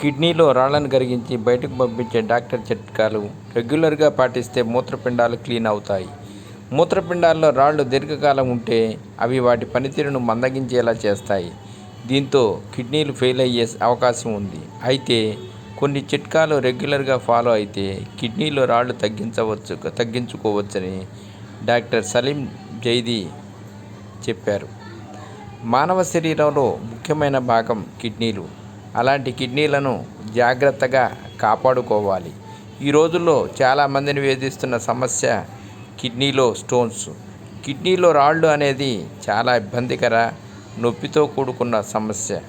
కిడ్నీలో రాళ్ళను కరిగించి బయటకు పంపించే డాక్టర్ చిట్కాలు రెగ్యులర్గా పాటిస్తే మూత్రపిండాలు క్లీన్ అవుతాయి. మూత్రపిండాల్లో రాళ్ళు దీర్ఘకాలం ఉంటే అవి వాటి పనితీరును మందగించేలా చేస్తాయి. దీంతో కిడ్నీలు ఫెయిల్ అయ్యే అవకాశం ఉంది. అయితే కొన్ని చిట్కాలు రెగ్యులర్గా ఫాలో అయితే కిడ్నీలో రాళ్ళు తగ్గించవచ్చు తగ్గించుకోవచ్చని డాక్టర్ సలీం జైదీ చెప్పారు. మానవ శరీరంలో ముఖ్యమైన భాగం కిడ్నీలు. అలాంటి కిడ్నీలను జాగ్రత్తగా కాపాడుకోవాలి. ఈ రోజుల్లో చాలామందిని వేధిస్తున్న సమస్య కిడ్నీలో స్టోన్స్. కిడ్నీలో రాళ్ళు అనేది చాలా ఇబ్బందికర నొప్పితో కూడుకున్న సమస్య.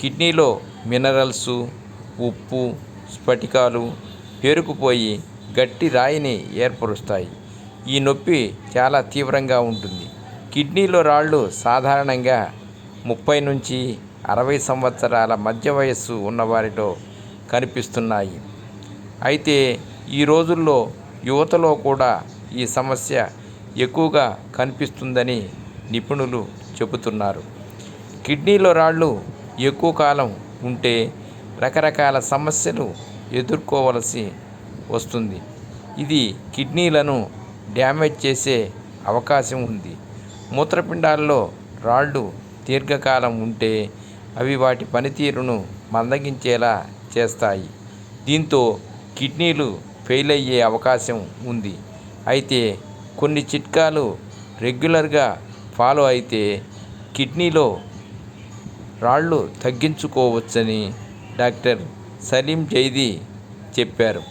కిడ్నీలో మినరల్స్ ఉప్పు స్ఫటికాలు పేరుకుపోయి గట్టి రాయిని ఏర్పరుస్తాయి. ఈ నొప్పి చాలా తీవ్రంగా ఉంటుంది. కిడ్నీలో రాళ్ళు సాధారణంగా ముప్పై నుంచి అరవై సంవత్సరాల మధ్య వయస్సు ఉన్నవారిలో కనిపిస్తున్నాయి. అయితే ఈ రోజుల్లో యువతలో కూడా ఈ సమస్య ఎక్కువగా కనిపిస్తుందని నిపుణులు చెబుతున్నారు. కిడ్నీలో రాళ్ళు ఎక్కువ కాలం ఉంటే రకరకాల సమస్యలు ఎదుర్కోవలసి వస్తుంది. ఇది కిడ్నీలను డ్యామేజ్ చేసే అవకాశం ఉంది. మూత్రపిండాల్లో రాళ్ళు దీర్ఘకాలం ఉంటే అవి వాటి పనితీరును మందగించేలా చేస్తాయి. దీంతో కిడ్నీలు ఫెయిల్ అయ్యే అవకాశం ఉంది. అయితే కొన్ని చిట్కాలు రెగ్యులర్గా ఫాలో అయితే కిడ్నీలో రాళ్ళు తగ్గించుకోవచ్చని డాక్టర్ సలీం జైదీ చెప్పారు.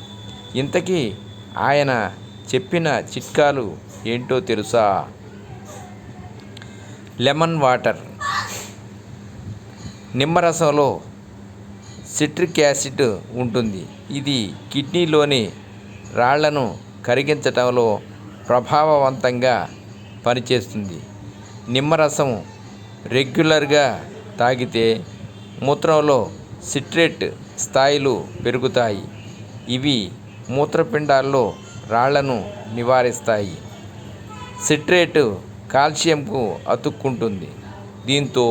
ఇంతకీ ఆయన చెప్పిన చిట్కాలు ఏంటో తెలుసా? Lemon water. నిమ్మరసంలో సిట్రిక్ యాసిడ్ ఉంటుంది. ఇది కిడ్నీలోని రాళ్ళను కరిగించటంలో ప్రభావవంతంగా పనిచేస్తుంది. నిమ్మరసం రెగ్యులర్గా తాగితే మూత్రంలో సిట్రేట్ స్థాయిలు పెరుగుతాయి. ఇవి మూత్రపిండాల్లో రాళ్ళను నివారిస్తాయి. సిట్రేట్ కాల్షియంకు అతుక్కుంటుంది. దీంతో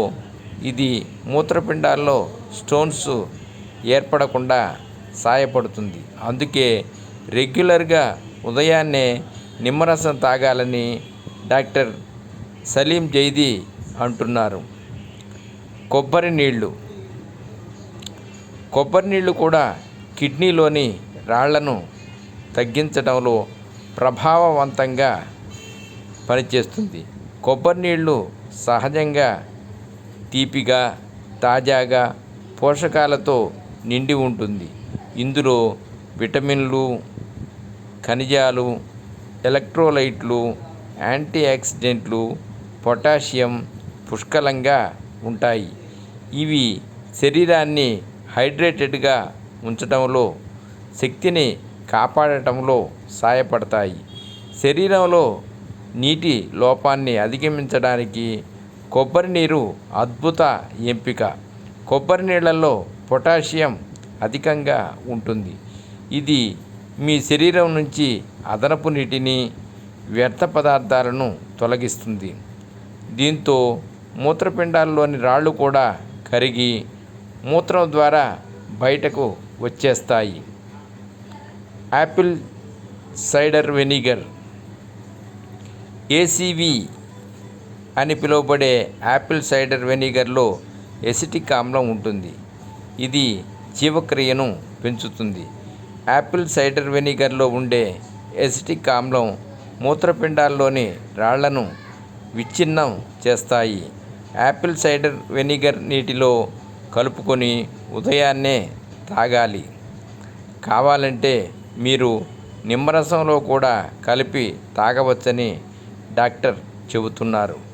ఇది మూత్రపిండాల్లో స్టోన్స్ ఏర్పడకుండా సాయపడుతుంది. అందుకే రెగ్యులర్గా ఉదయాన్నే నిమ్మరసం తాగాలని డాక్టర్ సలీం జైదీ అంటున్నారు. కొబ్బరి నీళ్ళు కొబ్బరి నీళ్ళు కూడా కిడ్నీలోని రాళ్ళను తగ్గించడంలో ప్రభావవంతంగా పనిచేస్తుంది. కొబ్బరి నీళ్ళు సహజంగా తీపిగా తాజాగా పోషకాలతో నిండి ఉంటుంది. ఇందులో విటమిన్లు ఖనిజాలు ఎలక్ట్రోలైట్లు యాంటీ ఆక్సిడెంట్లు పొటాషియం పుష్కలంగా ఉంటాయి. ఇవి శరీరాన్ని హైడ్రేటెడ్గా ఉంచడంలో శక్తిని కాపాడటంలో సహాయపడతాయి. శరీరంలో నీటి లోపాన్ని అధిగమించడానికి కొబ్బరి నీరు అద్భుత ఎంపిక. కొబ్బరి నీళ్ళల్లో పొటాషియం అధికంగా ఉంటుంది. ఇది మీ శరీరం నుంచి అదనపు నీటిని వ్యర్థ పదార్థాలను తొలగిస్తుంది. దీంతో మూత్రపిండాల్లోని రాళ్ళు కూడా కరిగి మూత్రం ద్వారా బయటకు వచ్చేస్తాయి. యాపిల్ సైడర్ వెనిగర్ ఏసీవి అని పిలువబడే యాపిల్ సైడర్ వెనిగర్లో ఎసిటిక్ ఆమ్లం ఉంటుంది. ఇది జీవక్రియను పెంచుతుంది. యాపిల్ సైడర్ వెనిగర్లో ఉండే ఎసిటిక్ ఆమ్లం మూత్రపిండాల్లోని రాళ్ళను విచ్ఛిన్నం చేస్తాయి. యాపిల్ సైడర్ వెనిగర్ నీటిలో కలుపుకొని ఉదయాన్నే తాగాలి. కావాలంటే మీరు నిమ్మరసంలో కూడా కలిపి తాగవచ్చని డాక్టర్ చెబుతున్నారు.